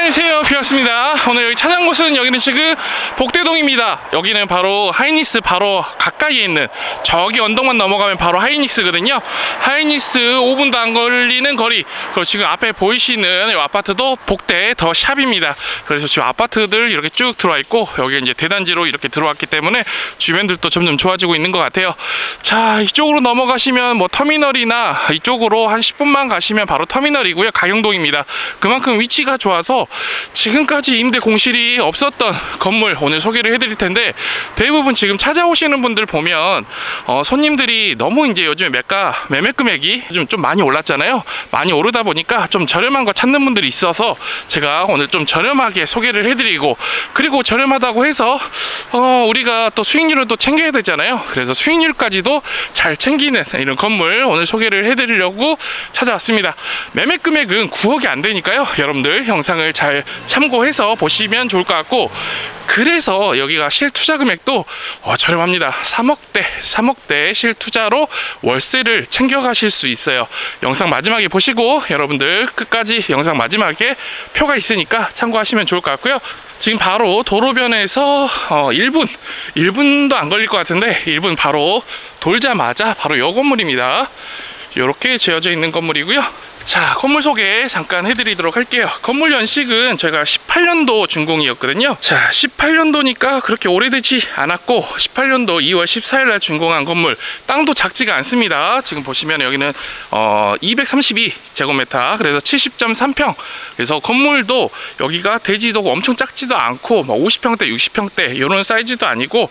안녕하세요 피었습니다. 오늘 여기 찾아온 곳은 여기는 지금 복대동입니다. 여기는 바로 하이니스 바로 가까이에 있는 저기 언덕만 넘어가면 바로 하이니스거든요. 하이니스 5분도 안 걸리는 거리 그리고 지금 앞에 보이시는 이 아파트도 복대 더 샵입니다. 그래서 지금 아파트들 이렇게 쭉 들어와 있고 여기 이제 대단지로 이렇게 들어왔기 때문에 주변들도 점점 좋아지고 있는 것 같아요. 자 이쪽으로 넘어가시면 뭐 터미널이나 이쪽으로 한 10분만 가시면 바로 터미널이고요. 가영동입니다. 그만큼 위치가 좋아서 지금까지 임대 공실이 없었던 건물 오늘 소개를 해드릴 텐데 대부분 지금 찾아오시는 분들 보면 어, 손님들이 너무 이제 요즘에 매가 매매 금액이 요즘 좀 많이 올랐잖아요. 많이 오르다 보니까 좀 저렴한 거 찾는 분들이 있어서 제가 오늘 좀 저렴하게 소개를 해드리고 그리고 저렴하다고 해서 어, 우리가 또 수익률을 또 챙겨야 되잖아요. 그래서 수익률까지도 잘 챙기는 이런 건물 오늘 소개를 해드리려고 찾아왔습니다. 매매 금액은 9억이 안 되니까요. 여러분들 영상을 잘 참고해서 보시면 좋을 것 같고 그래서 여기가 실투자 금액도 어, 저렴합니다. 3억대 3억대 실투자로 월세를 챙겨가실 수 있어요. 영상 마지막에 보시고 여러분들 끝까지 영상 마지막에 표가 있으니까 참고하시면 좋을 것 같고요. 지금 바로 도로변에서 어, 1분 1분도 안 걸릴 것 같은데 1분 바로 돌자마자 바로 요 건물입니다. 이렇게 지어져 있는 건물이고요. 자, 건물 소개 잠깐 해드리도록 할게요. 건물 연식은 저희가 18년도 준공이었거든요. 자, 18년도니까 그렇게 오래되지 않았고, 18년도 2월 14일 날 준공한 건물, 땅도 작지가 않습니다. 지금 보시면 여기는 어, 232 제곱미터, 그래서 70.3평. 그래서 건물도 여기가 대지도 엄청 작지도 않고, 뭐 50평대, 60평대 이런 사이즈도 아니고,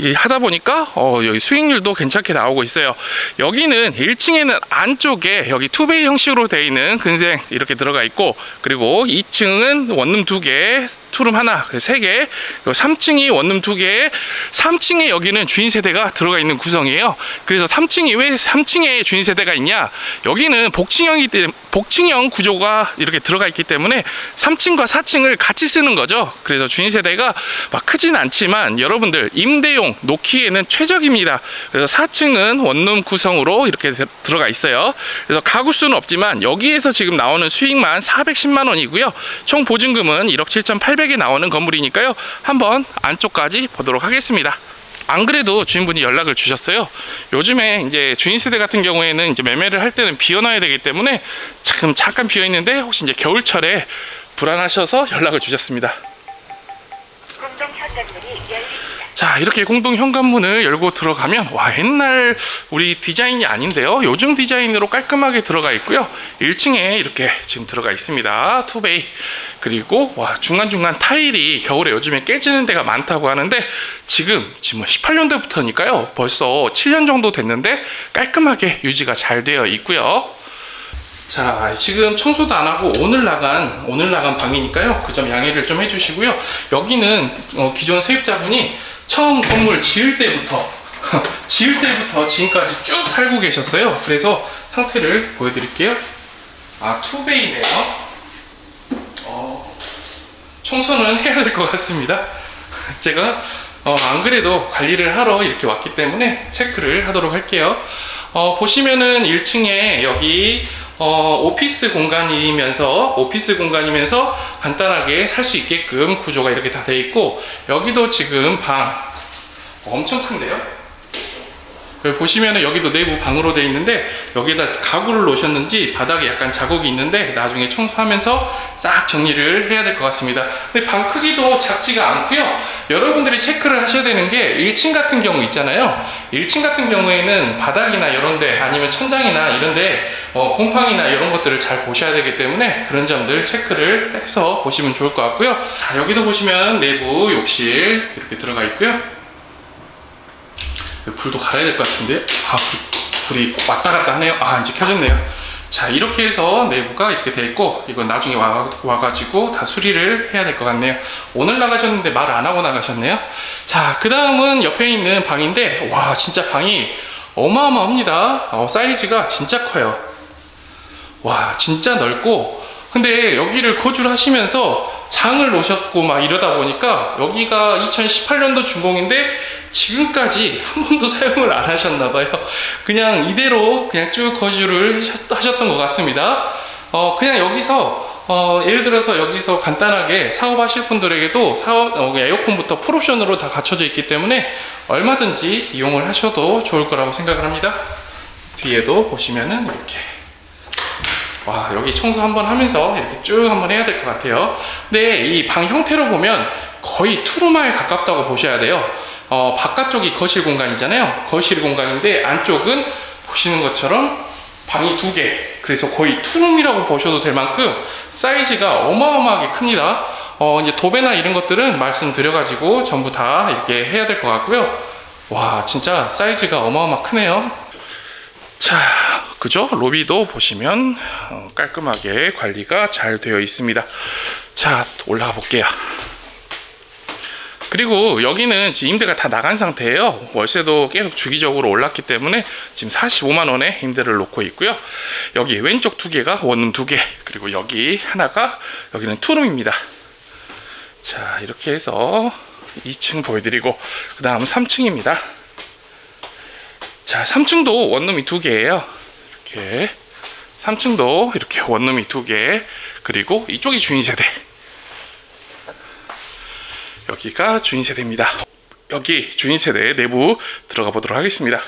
이 하다 보니까 어, 여기 수익률도 괜찮게 나오고 있어요. 여기는 1층에는 안쪽에 여기 투베이 형식으로 되어 있는 근생 이렇게 들어가 있고 그리고 2층은 원룸 두 개, 투룸 하나, 세 개, 그리고 3층이 원룸 두 개, 3층에 여기는 주인 세대가 들어가 있는 구성이에요. 그래서 3층이 왜 3층에 주인 세대가 있냐? 여기는 복층형이 때 복층형 구조가 이렇게 들어가 있기 때문에 3층과 4층을 같이 쓰는 거죠. 그래서 주인 세대가 막 크진 않지만 여러분들 임대용 놓기에는 최적입니다. 그래서 4층은 원룸 구성으로 이렇게 들- 들어가 있어요. 그래서 가구 수는 없지만 여기에서 지금 나오는 수익만 410만 원이고요. 총 보증금은 1억 7,800에 나오는 건물이니까요. 한번 안쪽까지 보도록 하겠습니다. 안 그래도 주인분이 연락을 주셨어요. 요즘에 이제 주인 세대 같은 경우에는 이제 매매를 할 때는 비워놔야 되기 때문에 지금 잠깐 비어 있는데 혹시 이제 겨울철에 불안하셔서 연락을 주셨습니다. 공동 현관문이 열립니다. 자 이렇게 공동 현관문을 열고 들어가면 와 옛날 우리 디자인이 아닌데요? 요즘 디자인으로 깔끔하게 들어가 있고요. 1층에 이렇게 지금 들어가 있습니다. 투베이. 그리고 와 중간중간 타일이 겨울에 요즘에 깨지는 데가 많다고 하는데 지금 지금 18년도부터니까요. 벌써 7년 정도 됐는데 깔끔하게 유지가 잘 되어 있고요 자 지금 청소도 안 하고 오늘 나간 오늘 나간 방이니까요. 그 점 양해를 좀 해주시고요. 여기는 어, 기존 세입자분이 처음 건물 지을 때부터 지을 때부터 지금까지 쭉 살고 계셨어요. 그래서 상태를 보여드릴게요. 아 투베이네요. 어, 청소는 해야 될 것 같습니다. 제가 어, 안 그래도 관리를 하러 이렇게 왔기 때문에 체크를 하도록 할게요. 어, 보시면은 1층에 여기 어, 오피스 공간이면서 오피스 공간이면서 간단하게 살 수 있게끔 구조가 이렇게 다 돼 있고 여기도 지금 방 엄청 큰데요. 여기 보시면은 여기도 내부 방으로 되어 있는데 여기다 가구를 놓으셨는지 바닥에 약간 자국이 있는데 나중에 청소하면서 싹 정리를 해야 될 것 같습니다. 근데 방 크기도 작지가 않고요. 여러분들이 체크를 하셔야 되는 게 1층 같은 경우 있잖아요. 1층 같은 경우에는 바닥이나 이런데 아니면 천장이나 이런데 어, 곰팡이나 이런 것들을 잘 보셔야 되기 때문에 그런 점들 체크를 해서 보시면 좋을 것 같고요. 자, 여기도 보시면 내부 욕실 이렇게 들어가 있고요. 불도 갈아야 될 것 같은데? 아 불, 불이 왔다 갔다 하네요. 아 이제 켜졌네요. 자 이렇게 해서 내부가 이렇게 돼 있고 이건 나중에 와, 와가지고 다 수리를 해야 될 것 같네요. 오늘 나가셨는데 말 안 하고 나가셨네요. 자 그 다음은 옆에 있는 방인데 와 진짜 방이 어마어마합니다. 어, 사이즈가 진짜 커요. 와 진짜 넓고 근데 여기를 거주를 하시면서 장을 놓으셨고 막 이러다 보니까 여기가 2018년도 준공인데 지금까지 한 번도 사용을 안 하셨나 봐요. 그냥 이대로 그냥 쭉 거주를 하셨- 하셨던 것 같습니다. 어 그냥 여기서 어, 예를 들어서 여기서 간단하게 사업하실 분들에게도 사업, 어, 에어컨부터 풀옵션으로 다 갖춰져 있기 때문에 얼마든지 이용을 하셔도 좋을 거라고 생각을 합니다. 뒤에도 보시면은 이렇게 와 여기 청소 한번 하면서 이렇게 쭉 한번 해야 될 것 같아요. 근데 이 방 형태로 보면 거의 투룸에 가깝다고 보셔야 돼요. 어, 바깥쪽이 거실 공간이잖아요. 거실 공간인데 안쪽은 보시는 것처럼 방이 두 개. 그래서 거의 투룸이라고 보셔도 될 만큼 사이즈가 어마어마하게 큽니다. 어, 이제 도배나 이런 것들은 말씀드려가지고 전부 다 이렇게 해야 될 것 같고요. 와, 진짜 사이즈가 어마어마 크네요. 자, 그죠? 로비도 보시면 어, 깔끔하게 관리가 잘 되어 있습니다. 자, 올라가 볼게요. 그리고 여기는 지금 임대가 다 나간 상태예요. 월세도 계속 주기적으로 올랐기 때문에 지금 45만 원에 임대를 놓고 있고요. 여기 왼쪽 두 개가 원룸 두 개, 그리고 여기 하나가 여기는 투룸입니다. 자, 이렇게 해서 2층 보여드리고 그 다음 3층입니다. 자, 3층도 원룸이 두 개예요. 이렇게 3층도 이렇게 원룸이 두 개, 그리고 이쪽이 주인 세대. 여기가 주인 세대입니다. 여기 주인 세대 내부 들어가 보도록 하겠습니다.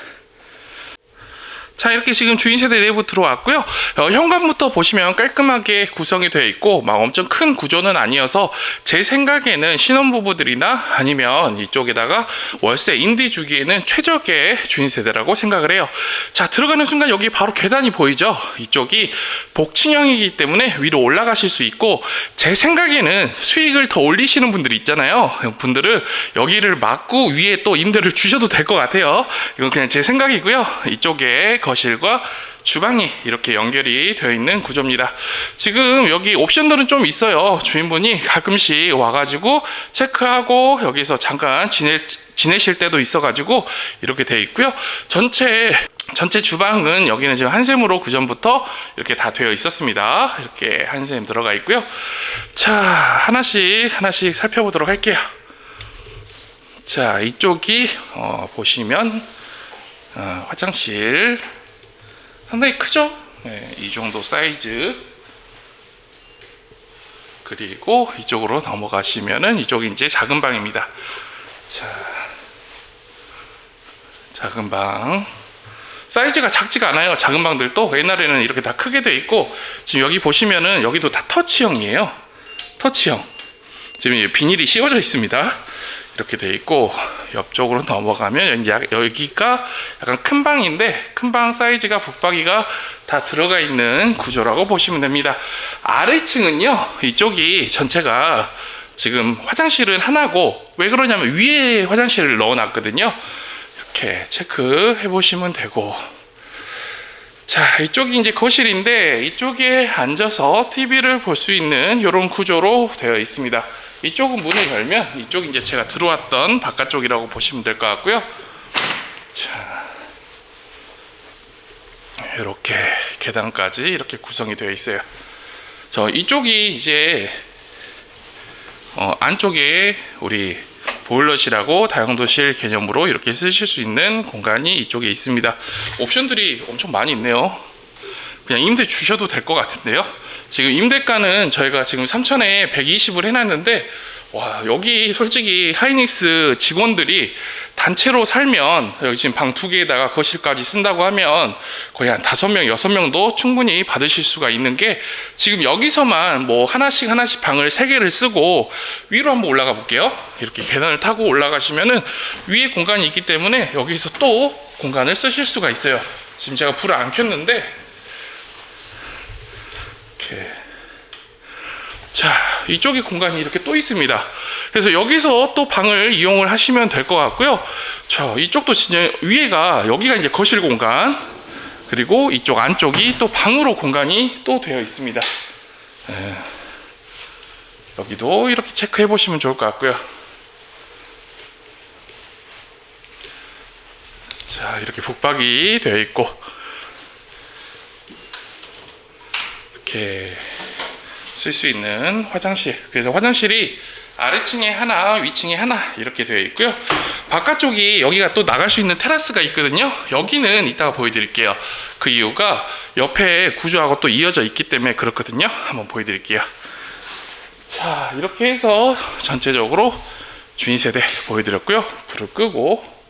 자 이렇게 지금 주인 세대 내부 들어왔고요. 어, 현관부터 보시면 깔끔하게 구성이 되어 있고 막 엄청 큰 구조는 아니어서 제 생각에는 신혼부부들이나 아니면 이쪽에다가 월세 임대 주기에는 최적의 주인 세대라고 생각을 해요. 자 들어가는 순간 여기 바로 계단이 보이죠? 이쪽이 복층형이기 때문에 위로 올라가실 수 있고 제 생각에는 수익을 더 올리시는 분들이 있잖아요. 분들은 여기를 막고 위에 또 임대를 주셔도 될 것 같아요. 이건 그냥 제 생각이고요. 이쪽에 거 실과 주방이 이렇게 연결이 되어 있는 구조입니다. 지금 여기 옵션들은 좀 있어요. 주인분이 가끔씩 와가지고 체크하고 여기서 잠깐 지내, 지내실 때도 있어가지고 이렇게 되어 있고요. 전체 전체 주방은 여기는 지금 한샘으로 그전부터 이렇게 다 되어 있었습니다. 이렇게 한샘 들어가 있고요. 자 하나씩 하나씩 살펴보도록 할게요. 자 이쪽이 어, 보시면 어, 화장실 상당히 크죠? 네, 이 정도 사이즈. 그리고 이쪽으로 넘어가시면은 이쪽이 이제 작은 방입니다. 자, 작은 방. 사이즈가 작지가 않아요. 작은 방들도 옛날에는 이렇게 다 크게 돼 있고 지금 여기 보시면은 여기도 다 터치형이에요. 터치형. 지금 이 비닐이 씌워져 있습니다. 이렇게 돼 있고 옆쪽으로 넘어가면 여기가 약간 큰 방인데 큰 방 사이즈가 북박이가 다 들어가 있는 구조라고 보시면 됩니다. 아래층은요 이쪽이 전체가 지금 화장실은 하나고 왜 그러냐면 위에 화장실을 넣어놨거든요. 이렇게 체크해 보시면 되고 자 이쪽이 이제 거실인데 이쪽에 앉아서 TV를 볼 수 있는 이런 구조로 되어 있습니다. 이쪽은 문을 열면 이쪽 이제 제가 들어왔던 바깥쪽이라고 보시면 될 것 같고요. 자 이렇게 계단까지 이렇게 구성이 되어 있어요. 저 이쪽이 이제 어, 안쪽에 우리 보일러실하고 다용도실 개념으로 이렇게 쓰실 수 있는 공간이 이쪽에 있습니다. 옵션들이 엄청 많이 있네요. 그냥 임대 주셔도 될 것 같은데요. 지금 임대가는 저희가 지금 3천에 120을 해놨는데 와 여기 솔직히 하이닉스 직원들이 단체로 살면 여기 지금 방 두 개에다가 거실까지 쓴다고 하면 거의 한 다섯 명 여섯 명도 충분히 받으실 수가 있는 게 지금 여기서만 뭐 하나씩 하나씩 방을 세 개를 쓰고 위로 한번 올라가 볼게요. 이렇게 계단을 타고 올라가시면은 위에 공간이 있기 때문에 여기서 또 공간을 쓰실 수가 있어요. 지금 제가 불을 안 켰는데 이렇게 자 이쪽에 공간이 이렇게 또 있습니다. 그래서 여기서 또 방을 이용을 하시면 될 것 같고요. 자 이쪽도 진짜 위에가 여기가 이제 거실 공간. 그리고 이쪽 안쪽이 또 방으로 공간이 또 되어 있습니다. 예. 여기도 이렇게 체크해 보시면 좋을 것 같고요. 자 이렇게 북박이 되어 있고 이렇게 쓸 수 있는 화장실. 그래서 화장실이 아래층에 하나, 위층에 하나 이렇게 되어 있고요. 바깥쪽이 여기가 또 나갈 수 있는 테라스가 있거든요. 여기는 이따가 보여드릴게요. 그 이유가 옆에 구조하고 또 이어져 있기 때문에 그렇거든요. 한번 보여드릴게요. 자, 이렇게 해서 전체적으로 주인 세대 보여드렸고요. 불을 끄고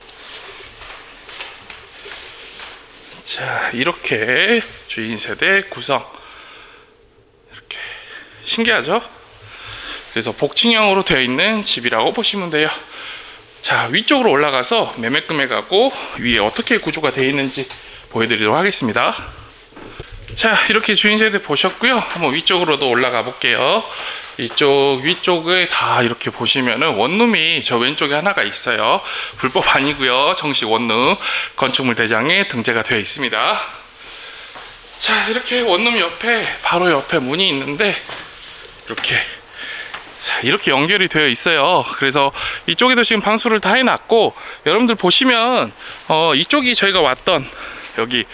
자, 이렇게 주인 세대 구성 신기하죠? 그래서 복층형으로 되어 있는 집이라고 보시면 돼요. 자, 위쪽으로 올라가서 매매 금액하고 위에 어떻게 구조가 되어 있는지 보여드리도록 하겠습니다. 자, 이렇게 주인 세대 보셨고요. 한번 위쪽으로도 올라가 볼게요. 이쪽 위쪽에 다 이렇게 보시면은 원룸이 저 왼쪽에 하나가 있어요. 불법 아니고요. 정식 원룸 건축물 대장에 등재가 되어 있습니다. 자, 이렇게 원룸 옆에 바로 옆에 문이 있는데 이렇게 자, 이렇게 연결이 되어 있어요. 그래서 이쪽에도 지금 방수를 다 해놨고 여러분들 보시면 어, 이쪽이 저희가 왔던 여기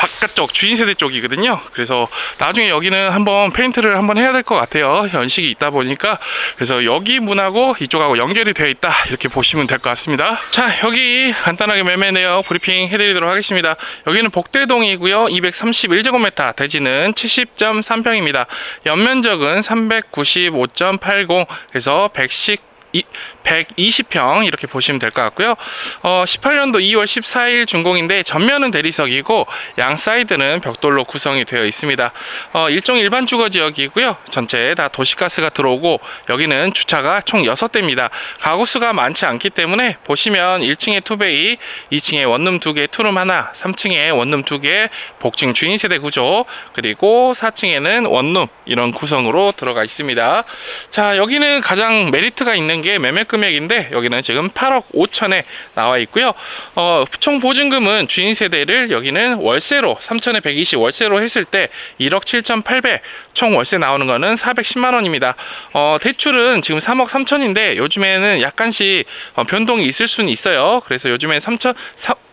바깥쪽 주인 세대 쪽이거든요. 그래서 나중에 여기는 한번 페인트를 한번 해야 될 것 같아요. 연식이 있다 보니까 그래서 여기 문하고 이쪽하고 연결이 되어 있다 이렇게 보시면 될 것 같습니다. 자 여기 간단하게 매매 내역 브리핑 해드리도록 하겠습니다. 여기는 복대동이고요. 231제곱미터, 대지는 70.3평입니다. 연면적은 395.80, 그래서 110 이- 120평 이렇게 보시면 될 것 같고요. 어, 18년도 2월 14일 준공인데 전면은 대리석이고 양 사이드는 벽돌로 구성이 되어 있습니다. 어, 일종 일반 주거 지역이고요. 전체 다 도시가스가 들어오고 여기는 주차가 총 6대입니다. 가구 수가 많지 않기 때문에 보시면 1층에 투베이, 2층에 원룸 2개, 투룸 하나, 3층에 원룸 2개, 복층 주인 세대 구조, 그리고 4층에는 원룸 이런 구성으로 들어가 있습니다. 자, 여기는 가장 메리트가 있는 게 매매 금액인데 여기는 지금 8억 5천에 나와 있고요. 어, 총 보증금은 주인 세대를 여기는 월세로 3천에 120 월세로 했을 때 1억 7,800, 총 월세 나오는 거는 410만 원입니다. 어, 대출은 지금 3억 3천인데 요즘에는 약간씩 어, 변동이 있을 수는 있어요. 그래서 요즘에 3천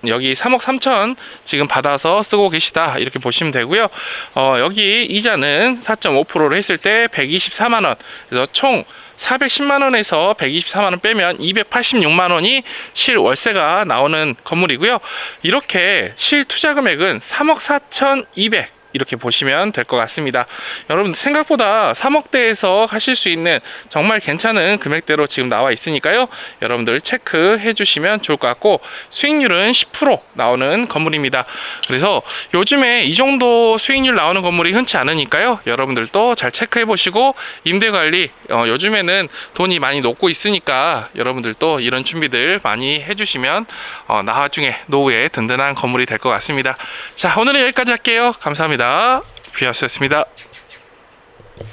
여기 3억 3천 지금 받아서 쓰고 계시다 이렇게 보시면 되고요. 어, 여기 이자는 4.5%를 했을 때 124만 원. 그래서 총 410만 원에서 124만 원 빼면 286만 원이 실 월세가 나오는 건물이고요. 이렇게 실 투자 금액은 3억 4,200 이렇게 보시면 될 것 같습니다. 여러분 생각보다 3억대에서 하실 수 있는 정말 괜찮은 금액대로 지금 나와 있으니까요. 여러분들 체크해 주시면 좋을 것 같고 수익률은 10% 나오는 건물입니다. 그래서 요즘에 이 정도 수익률 나오는 건물이 흔치 않으니까요. 여러분들도 잘 체크해 보시고 임대 관리 어, 요즘에는 돈이 많이 녹고 있으니까 여러분들도 이런 준비들 많이 해주시면 어, 나중에 노후에 든든한 건물이 될 것 같습니다. 자 오늘은 여기까지 할게요. 감사합니다. 비아스였습니다.